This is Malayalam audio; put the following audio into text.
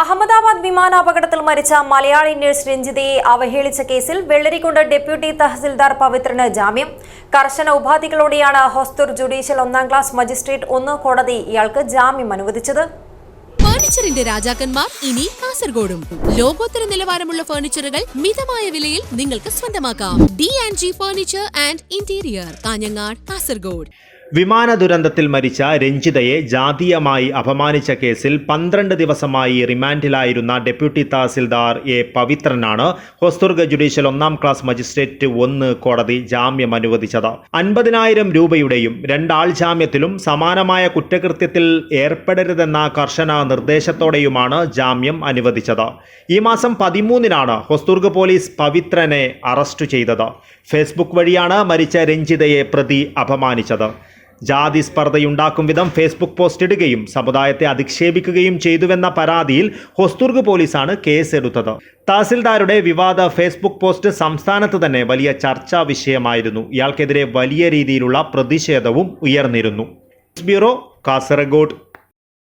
അഹമ്മദാബാദ് വിമാനാപകടത്തിൽ മരിച്ച മലയാളി നഴ്സ് രഞ്ജിതയെ അവഹേളിച്ച കേസിൽ വെള്ളരിക്കുണ്ട് ഡെപ്യൂട്ടി തഹസിൽദാർ പവിത്രന് ജാമ്യം. കർശന ഉപാധികളോടെയാണ് ഹോസ്തൂർ ജുഡീഷ്യൽ ഒന്നാം ക്ലാസ് മജിസ്ട്രേറ്റ് ഒന്ന് കോടതി ഇയാൾക്ക് ജാമ്യം അനുവദിച്ചത്. ഫർണിച്ചറിന്റെ രാജാക്കന്മാർ ഇനി കാസർഗോഡും. ലോകോത്തര നിലവാരമുള്ള ഫർണിച്ചറുകൾ മിതമായ വിലയിൽ നിങ്ങൾക്ക് സ്വന്തമാക്കാം. D and G furniture and interior Kanhangad Kasaragod. വിമാന ദുരന്തത്തിൽ മരിച്ച രഞ്ജിതയെ ജാതീയമായി അപമാനിച്ച കേസിൽ പന്ത്രണ്ട് ദിവസമായി റിമാൻഡിലായിരുന്ന ഡെപ്യൂട്ടി തഹസിൽദാർ എ പവിത്രനാണ് ഹൊസ്തുർഗ ജുഡീഷ്യൽ ഒന്നാം ക്ലാസ് മജിസ്ട്രേറ്റ് ഒന്ന് കോടതി ജാമ്യം അനുവദിച്ചത്. അൻപതിനായിരം രൂപയുടെയും രണ്ടാൾ ജാമ്യത്തിലും സമാനമായ കുറ്റകൃത്യത്തിൽ ഏർപ്പെടരുതെന്ന കർശന നിർദ്ദേശത്തോടെയുമാണ് ജാമ്യം അനുവദിച്ചത്. ഈ മാസം പതിമൂന്നിനാണ് ഹൊസ്തുർഗ് പോലീസ് പവിത്രനെ അറസ്റ്റ് ചെയ്തത്. ഫേസ്ബുക്ക് വഴിയാണ് മരിച്ച രഞ്ജിതയെ പ്രതി അപമാനിച്ചത്. ജാതി സ്പർദ്ധയുണ്ടാക്കും വിധം ഫേസ്ബുക്ക് പോസ്റ്റ് ഇടുകയും സമുദായത്തെ അധിക്ഷേപിക്കുകയും ചെയ്തുവെന്ന പരാതിയിൽ ഹൊസ്തുർഗ് പോലീസാണ് കേസെടുത്തത്. തഹസിൽദാരുടെ വിവാദ ഫേസ്ബുക്ക് പോസ്റ്റ് സംസ്ഥാനത്ത് തന്നെ വലിയ ചർച്ചാ വിഷയമായിരുന്നു. ഇയാൾക്കെതിരെ വലിയ രീതിയിലുള്ള പ്രതിഷേധവും ഉയർന്നിരുന്നു. ബ്യൂറോ കാസർഗോഡ്.